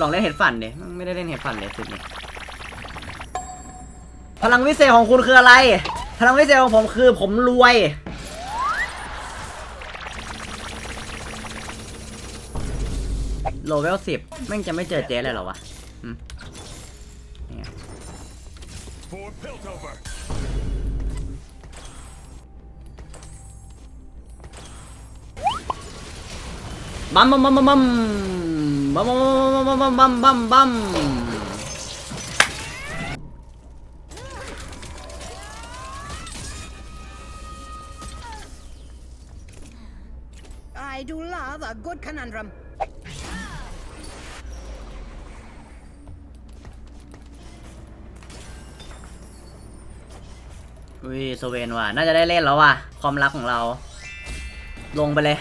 ลองเล่นเฮดฟันดิไม่ได้เล่นเฮดฟันเลยสุดนี้พลังวิเศษของคุณคืออะไร พลังวิเศษของผมคือผมรวย โลเวลสิบแม่งจะไม่เจอเจ๊เลยเหรอวะอืมนี่ไง For Piltover. บัม บัมบัมบัมบัมบัมบัมบัดูลาบะกูดขนาดรัมอุ้ยสเวนว่ะ น่าจะได้เล่นแล้วว่ะ ความรักของเรา ลงไปเลย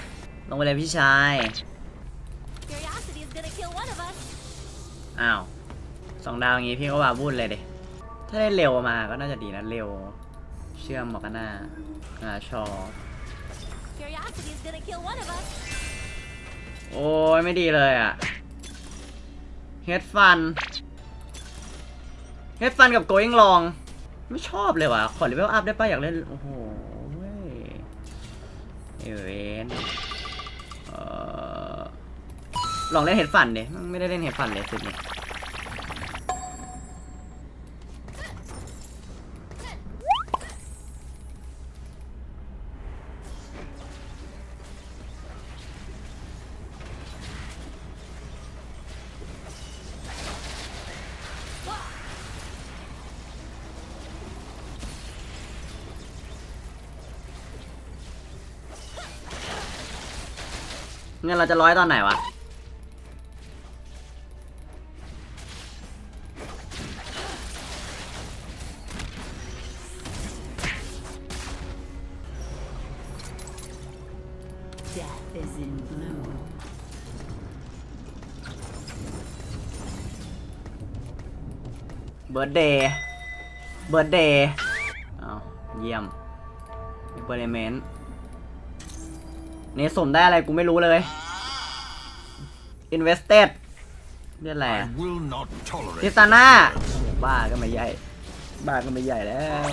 ลงไปเลยพี่ชาย อ้าวสองดาวอย่างงี้พี่ก็ว่าวุ่นเลยดิถ้าได้เร็วมาก็น่าจะดีนะเร็ว เชื่อมหมอกกันหน้าอ่าชอ Curiosity is gonna kill one of us. โอ้ยไม่ดีเลยอะเฮดฟันเฮดฟันกับโกยิงลอง ไม่ชอบเลยว่ะ ขอเลเวลอัพได้ป่ะ อยากเล่น โอ้โหเว้ยเอเวนเอ่อ ลองเล่นเฮดฟันดิไม่ได้เล่นเฮดฟันเลยสุดนี้เงินเราจะร้อยตอนไหนวะ ร์ดเดย์เบิร์ดเดย์อ้าวเยี่ยมเอ็กเพร์เมนต์นี่สมได้อะไรกูไม่รู้เลย Invested เรียกอะไร I อะ will not tolerate. ทิสาน่าบ้าก็ไม่ใหญ่ บ้าก็ไม่ใหญ่แล้ว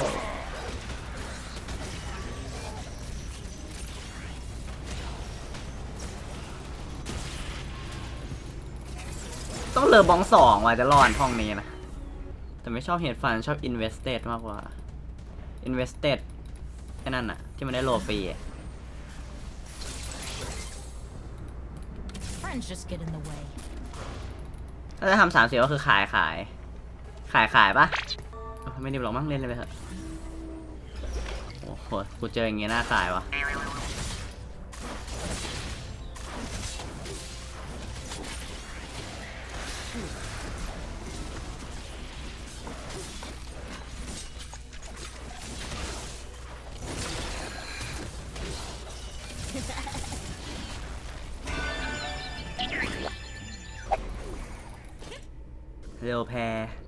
ต้องเลอบองสองว่ะจะรอดห้องนี้นะ แต่ไม่ชอบเฮดฟันชอบ invested มากกว่า invested แค่นั้นอะที่มันได้โลฟรีอะ Friends just get in the way. ถ้าจะทำสามเสียก็คือขายขาย ขายขายปะเอ้าไม่ดีหรอกมั้งเล่นเลยไปเถอะโอ้โห กูเจออย่างงี้น่าขายวะเร็วแพร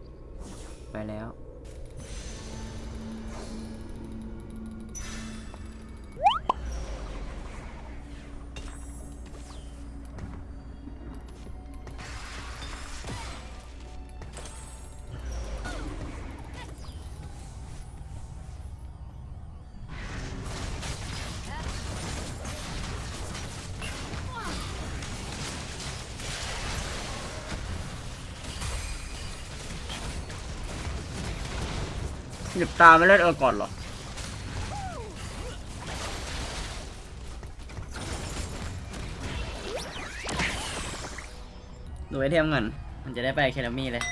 หยิบตาไม่เล่นเออก่อนหรอดูไอเทมเงินมันจะได้ไปแคลมี่เลย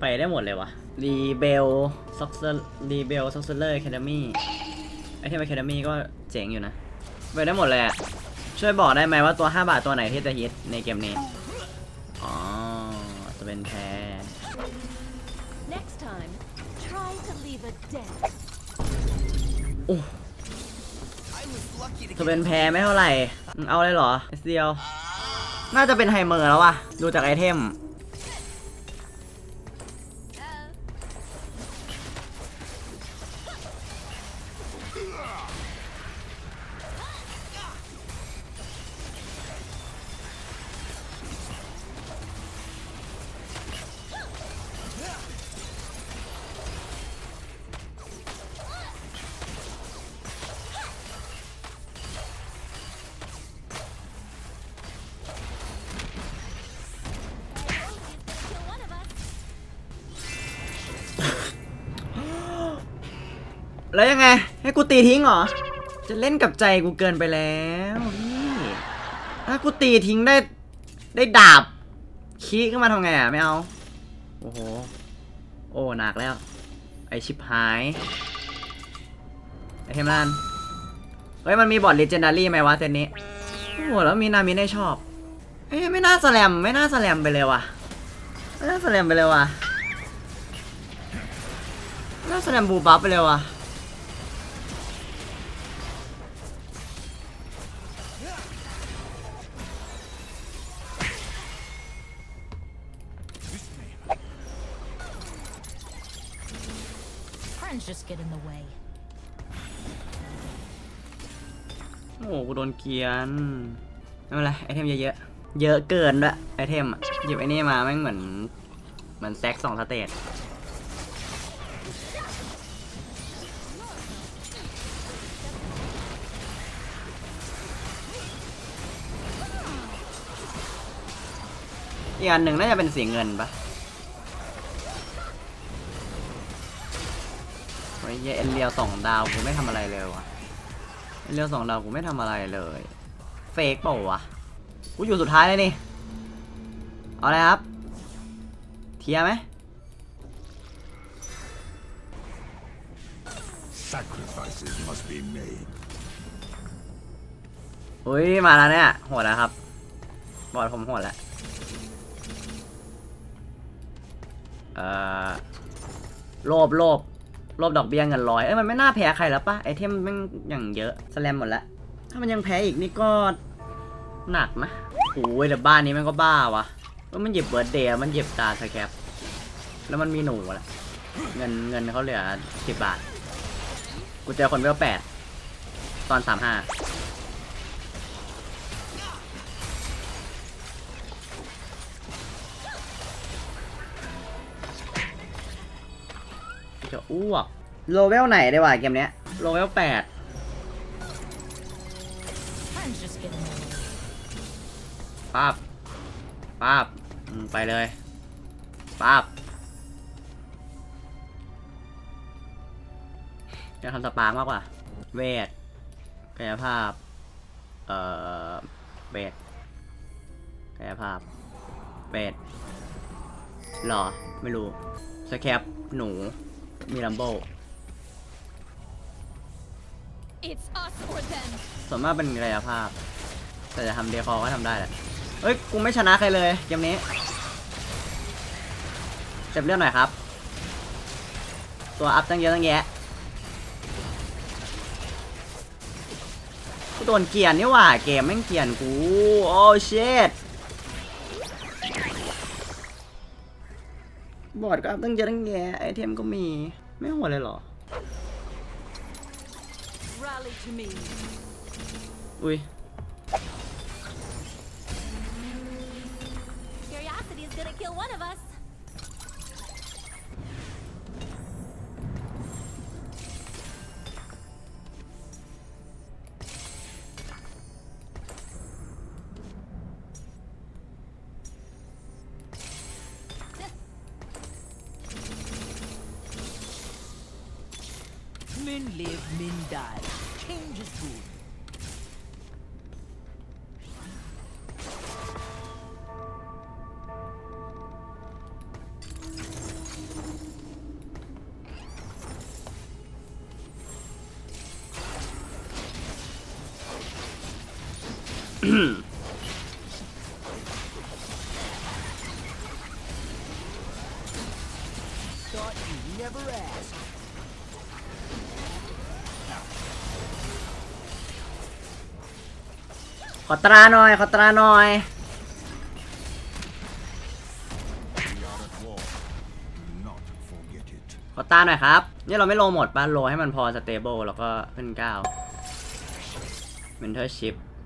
ไปได้หมดเลยวะรีเบลซ็อกเซอร์รีเบลซ็อกเซอร์แคนามีไอเทมแคนามีก็เจ๋งอยู่นะ ไปได้หมดเลยอะช่วยบอกได้ไหมว่าตัว 5 บาทตัวไหนที่จะฮิตในเกมนี้ อ๋อ จะเป็นแพ้ Next time, try to leave a dent. โอ้จะเป็นแพ้ไม่เท่าไหร่มึงเอาเลยเหรอเอสเดียว น่าจะเป็นไฮเมอร์แล้ววะดูจากไอเทม ตีทิ้งเหรอ จะเล่นกับใจกูเกินไปแล้วพี่ถ้ากูตีทิ้งได้ ได้ดาบขี้ขึ้นมาทำไงอะ ไม่เอา โอ้โห โอ้หนักแล้ว ไอชิบหาย ไอเทมลานเฮ้ย มันมีบอด l ีเจนดารี่ไหมวะเซตนี้ โอ้โห แล้วมีนามิได้ชอบ เอ้ยไม่น่าสแลม ไม่น่าสแลมไปเลยว่ะ ไม่น่าสแลมไปเลยว่ะ ไม่น่าสแลมบูบัฟไปเลยว่ะ get in the way. โอ้โหกูโดนเกียนไม่เป็นไรไอเทมเยอะๆเยอะเกินด้วยไอเทมอะหยิบไอนี่มาแม่งเหมือน เหมือนแซกสองสเตจอีกอันหนึ่งน่าจะเป็นสีเงินปะ อ้เหี้ยเอ็นเรียวสองดาวกูไม่ทำอะไรเลยวะเรื่องสองดาวกูไม่ทำอะไรเลย เฟกเปล่าวะกูอยู่สุดท้ายเลยนี่เอาเลยครับ เทียร์ไหม Sacrifices must be made. อุ้ยมาแล้วเนี่ยโหดแล้วครับ บอดผมโหดแล้วเอ่อโลบโลบ ลบดอกเบี้ยเงินร้อยเอ้ยมันไม่น่าแพ้ใครแล้วปะไอเทมแมันอย่างเยอะสแลมหมดละถ้ามันยังแพ้อีกนี่ก็หนักนะโอ้ยแต่บ้านนี้มันก็บ้าวะว่ามันหยิบเบิร์ดเดย์มันหยิบตาสแคปแล้วมันมีหนูแหละเงินเงินเขาเหลือสิบบาท กูเจอคนเวลแปดตอนสามห้า จะอ้วก โลเวลไหนได้วะเกมเนี้ย โลเวลแปด Friends just get in the way. ป้าบป้าบอืมไปเลยป้าบจะทำสปาร์กมากกว่า เวทกายภาพ เอ่อ เวทกายภาพ เวทหรอ ไม่รู้ สแคป หนู มีลัมโบ It's us or them. ส่วนมากเป็นกายภาพ แต่จะทำเดคอร์ก็ทำได้แหละ เฮ้ย กูไม่ชนะใครเลย เกมนี้ เจ็บเลือดหน่อยครับ ตัวอัพตั้งเยอะตั้งแยะ กูโดนเกลียนนี่หว่า เกมแม่งเกลียนกู โอ้เชด บอร์ดก็อัพตั้งเยอะตั้งแยะไอเทมก็มี ไม่โหัวเลยเหรอ Rally to me. อุ้ย ขอตราหน่อย ขอตราหน่อย ขอตาหน่อยครับ นี่เราไม่โลหมดป่ะโลให้มันพอสเตเบิลแล้วก็ขึ้นก้า Mentorship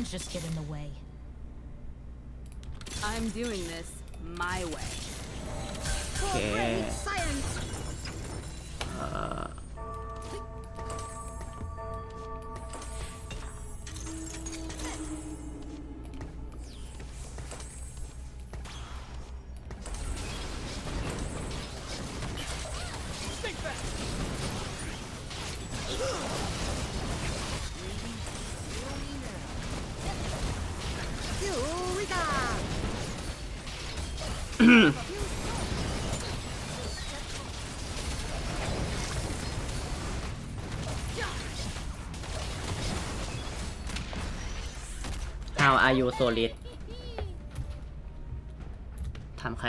Friends just get in the way. I'm doing this my way. โฮาวอายุโซลิดทำใคร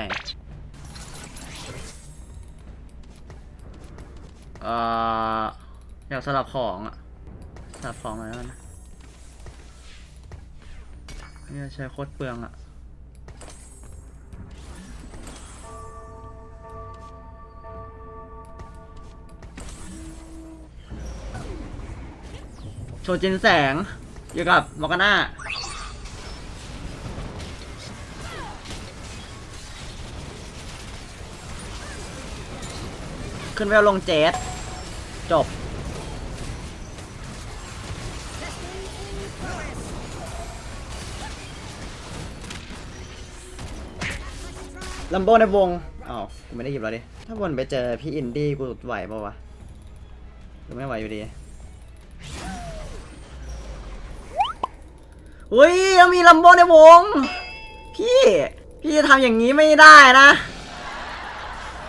เอ่ออยากสลับของอะสลับของอะไรแล้วนะเนี่ยใช้โคตรเปลืองอะ โชจินแสงอยู่กับมอกาน่าขึ้นเวลลงเจสจบ ลัมโบในวงอ้าวกูไม่ได้หยิบแล้วดิ ถ้าวนไปเจอพี่อินดี้กูไหวป่าวะหรือไม่ไหวอยู่ดี อุ้ยยังมีลัมโบในวง พี่ พี่จะทำอย่างนี้ไม่ได้นะ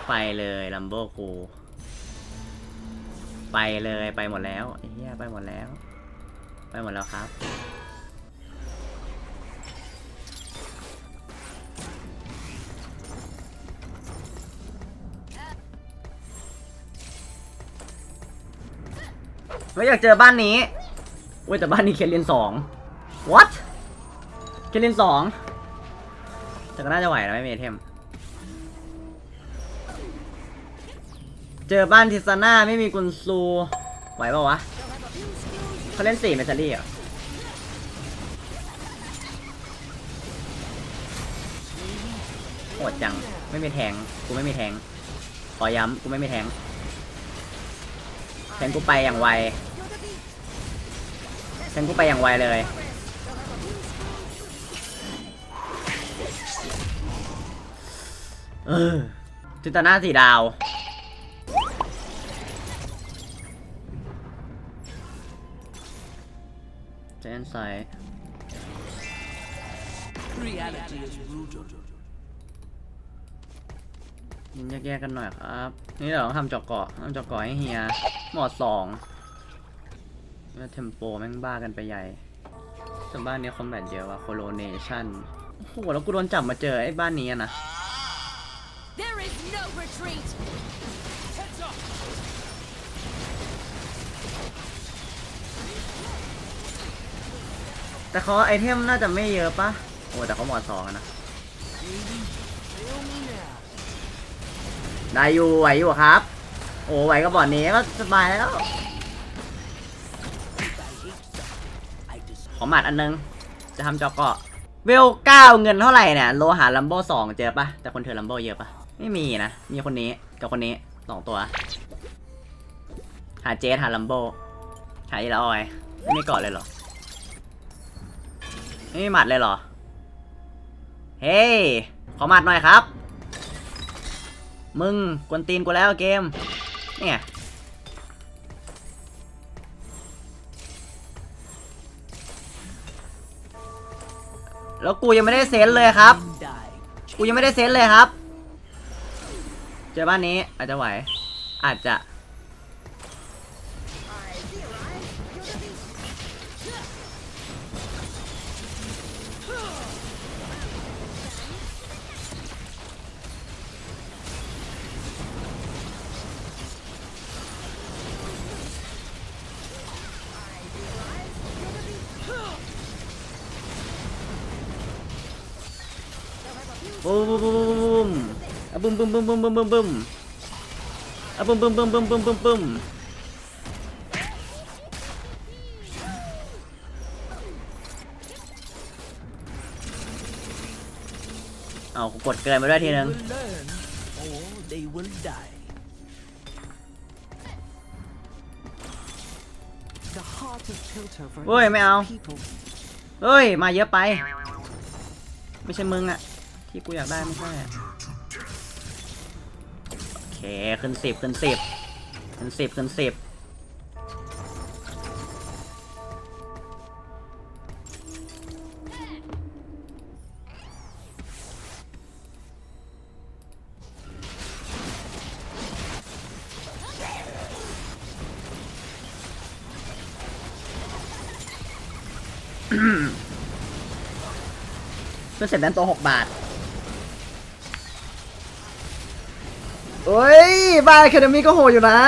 ไปเลยลัมโบกู ไปเลยไปหมดแล้วไอ้เหี้ยไปหมดแล้ว ไปหมดแล้วครับ ไม่อยากเจอบ้านนี้เว้ยแต่บ้านนี้เคลินสอง what เคลินสองแต่ก็น่าจะไหวนะไม่มีเทม เจอบ้านทิซาน่าไม่มีกุนซู ไหวปล่าวะเขาเล่นสี่เมทัลลี่เหรอะโหดจัง ไม่มีแทง กูไม่มีแทง ขอย้ำ กูไม่มีแทง แทงกูไปอย่างไว แทงกูไปอย่างไวเลย เออทิตนาสีดาว เจนไซ Reality is brutal. ยินแยกๆกันหน่อยครับ นี่เราต้องทำจอกเกาะทำจอกเกาะให้เฮีย หมอดสองแล้วเทมโปแม่งบ้ากันไปใหญ่แต่บ้านนี้คอมแบทเยอะว่ะโคโลเนชั่น โอ้โห แล้วกูโดนจับมาเจอไอ้บ้านนี้อะนะ no retreat. แต่เขาไอเทมน่าจะไม่เยอะปะโอ้แต่เขาหมอดสองอะนะ Feel me now. ได้อยู่ไหวอยู่ครับ โอ้ไหวก็บอดนี้ก็สบายแล้ว ขอหมัดอันนึง จะทำจอกเกาะเวลเก้าเงินเท่าไหร่เนี่ย โลหะลัมโบสองเจอปะแต่คนเธอลัมโบเยอะปะ ไม่มีนะ มีคนนี้กับคนนี้สองตัว หาเจสหาลัมโบหายแล้วออยไม่มีเกาะเลยเหรอ ไม่มีหมัดเลยเหรอ เฮ้ยขอหมัดหน่อยครับ มึงกวนตีนกูแล้วเกมเนี่ยแล้วกูยังไม่ได้เซนเลยครับ กูยังไม่ได้เซนเลยครับ เจอบ้านนี้อาจจะไหว อาจจะ โอ้ บึ้มบึ้มบึ้มบึ้มบึ้มบึ้มบึ้มอะบึ้มบึ้มบึ้มบึ้มบึ้มบึ้มบึ้มเอากดเกินมาด้วยทีนึงเฮ้ย ไม่เอา เฮ้ย มาเยอะไป ไม่ใช่มึงอะที่กูอยากได้ไม่ใช่ ขึ้นสิบขึ้นสิบขึ้นสิบขึ้นสิบขึ้นเสร็จนั้นตัวหกบาท ฮ้ยบ้านอะคาเดมี่ก็โหดอยู่นะ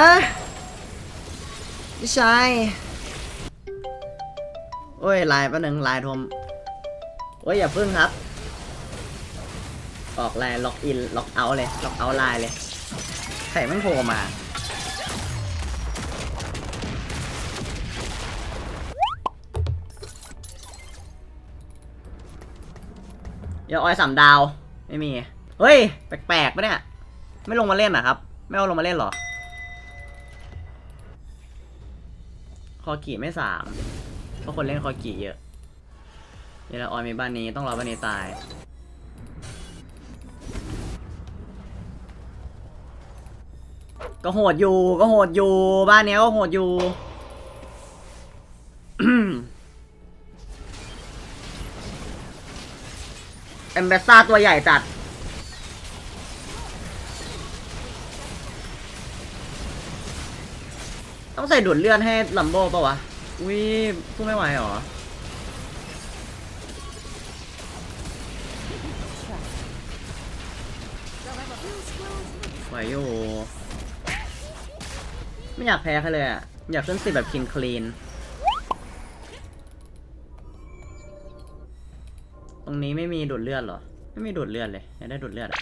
พี่ชายโอ้ยไลน์ป๊บนึงไลน์ทมโอ้ยอย่าพึ่งครับ ออกไลน์ล็อกอินล็อกเอาเลยล็อกเอาไลน์เลยใครแม่งโทรมาเดี๋ยวออยสามดาว ไม่มี เฮ้ย แปลกๆปะเนี่ย ไม่ลงมาเล่นเหรอครับ ไม่เอาลงมาเล่นหรอ คอกี่ไม่สามเพราะคนเล่นคอกี่เยอะเดี๋ยวเราออยมีบ้านนี้ต้องรอบ้านนี้ตายก็โหดอยู่ก็โหดอยู่ บ้านเนี้ยก็โหดอยู่เอมเบสซ่าตัวใหญ่จัด ต้องใส่ดูดเลือดให้ลัมโบ้ปะวะ อุ้ยสู้ไม่ไหวเหรอ ไหวอยู่ไม่อยากแพ้ใครเลยอะ อยากขึ้นสิแบบคินคลีน ตรงนี้ไม่มีดูดเลือดหรอ ไม่มีดูดเลือดเลยอยากได้ดูดเลือดอะ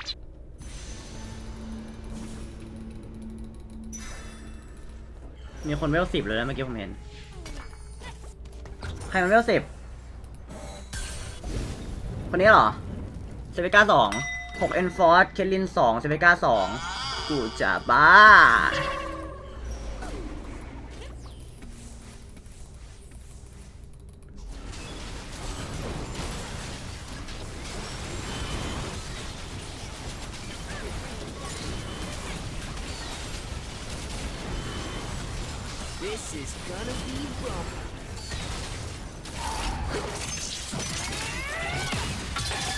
มีคนเวลสิบเลยนะเมื่อกี้ผมเห็น ใครมันเวลสิบคนนี้เหรอเซเวก้าสองหกเอ็นฟอร์สเคลินสองเซเวก้าสองกูจะบ้า This is gonna be rough.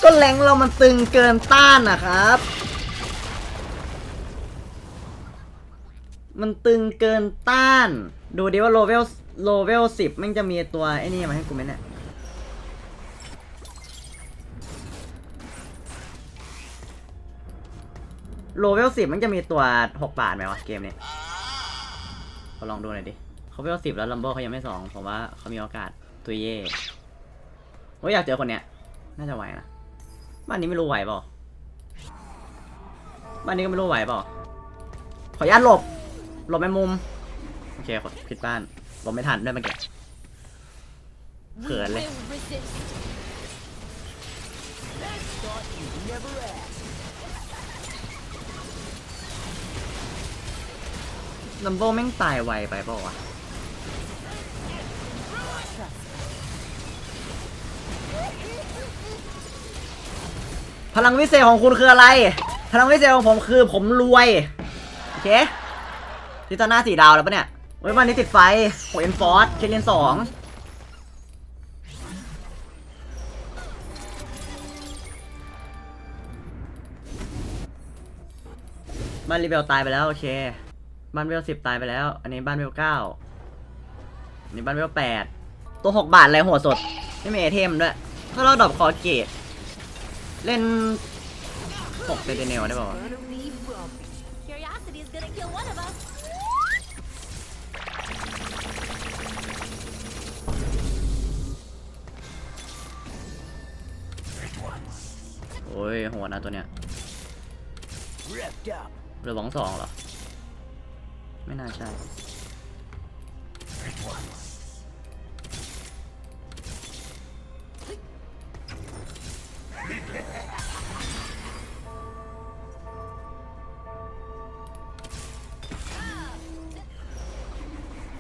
ก็แรงเรามันตึงเกินต้านนะครับ มันตึงเกินต้าน ดูดิว่าโลเวลโลเวลสิบมันจะมีตัวไอ้นี่มาให้กูไหมเนี่ย โลเวลสิบมันจะมีตัวหกบาทไหมวะเกมนี้ขอลองดูหน่อยดิ เขาไปเวลสิบแล้วลัมโบเขายังไม่สองผมว่าเขามีโอกาสตุยเย่โอ้ยอยากเจอคนเนี้ย น่าจะไหวนะบ้านนี้ไม่รู้ไหวเปล่าบ้านนี้ก็ไม่รู้ไหวเปล่าขออนุญาตหลบ หลบไปมุม โอเคขอผิดบ้านหลบไม่ทันด้วยเมื่อกี้ We Khờ lên. will resist. Thought you'd never ask. ลัมโบแม่งตายไวไปเปล่าวะ พลังวิเศษของคุณคืออะไร พลังวิเศษของผมคือผมรวย โอเคทิตาหน้าสี่ดาวแล้วปะเนี่ยเว้ยวันนี้ติดไฟโหเอ็นฟอร์สเคเลนสองบ้านรีเบลตายไปแล้ว โอเค บ้านเวลสิบตายไปแล้ว อันนี้บ้านเวลเก้าอันนี้บ้านเวลแปดตัวหกบาทอะไรหัวสด ไม่มีไอเทมด้วย ถ้าเราดรอปคอเกต เล่นหกเซนเนลได้ป่าวะ Curiosity is gonna kill one of us. โอ้ยโหัวนะตัวเนี้ย Wrapped up. หรือหวังสองเหรอ ไม่น่าใช่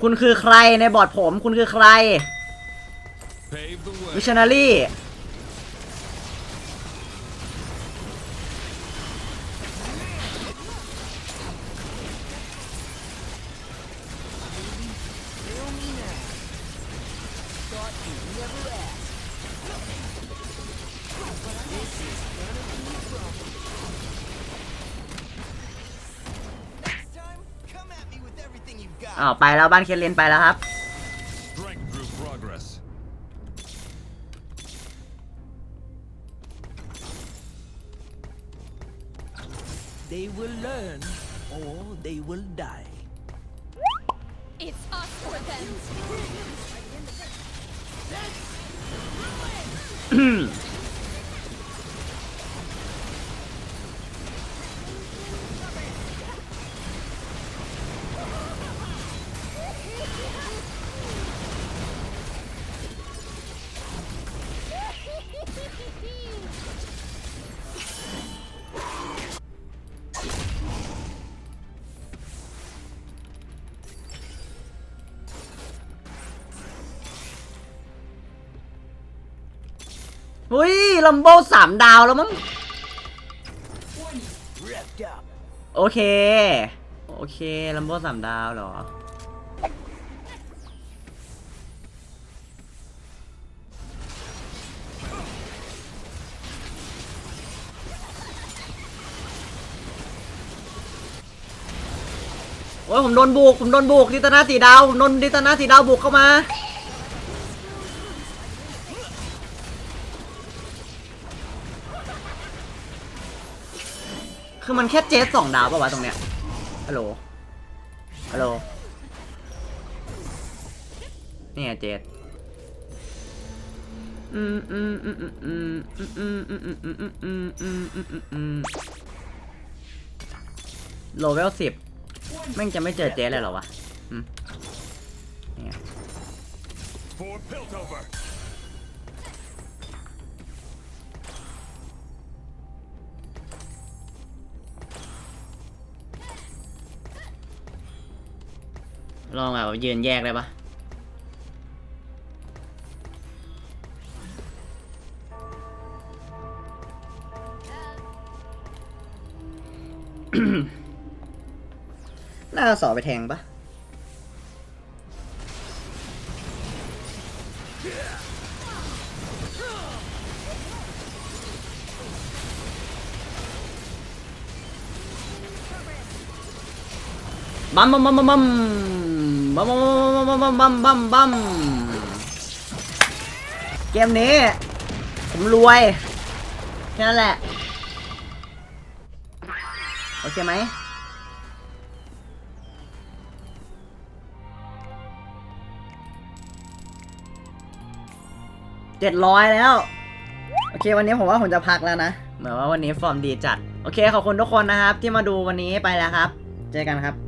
คุณคือใครในบอร์ดผม คุณคือใคร Pave the way. วิชนารี ไปแล้วบ้านเคนเลนไปแล้วครับ Strength through อุ้ยลัมโบสามดาวแล้วมั้งโอเค โอเคลัมโบสามดาวเหรอ โอ้ยผมโดนบุก ผมโดนบุกดิตนาสีดาว ผมโดนดิตนาสีดาวบุกเข้ามา คือมันแค่เจสสองดาวป่าวะตรงเนี้ย ฮัลโหล ฮัลโหล นี่ไงเจสโลเวลสิบแม่งจะไม่เจอเจสเลยเหรอวะ อืมนี่ไง ลองแบบยืนแยกได้ปะน่าจะสอบไปแทงปะบัมบัมบัมบัมบัมบัม บัมบัมบัมบัมบัมบัมเกมนี้ ผมรวยแค่นั้นแหละ โอเคไหมเจ็ดร้อยแล้ว โอเค วันนี้ผมว่าผมจะพักแล้วนะ เหมือนว่าวันนี้ฟอร์มดีจัด โอเค ขอบคุณทุกคนนะครับ ที่มาดูวันนี้ไปแล้วครับ เจอกันครับ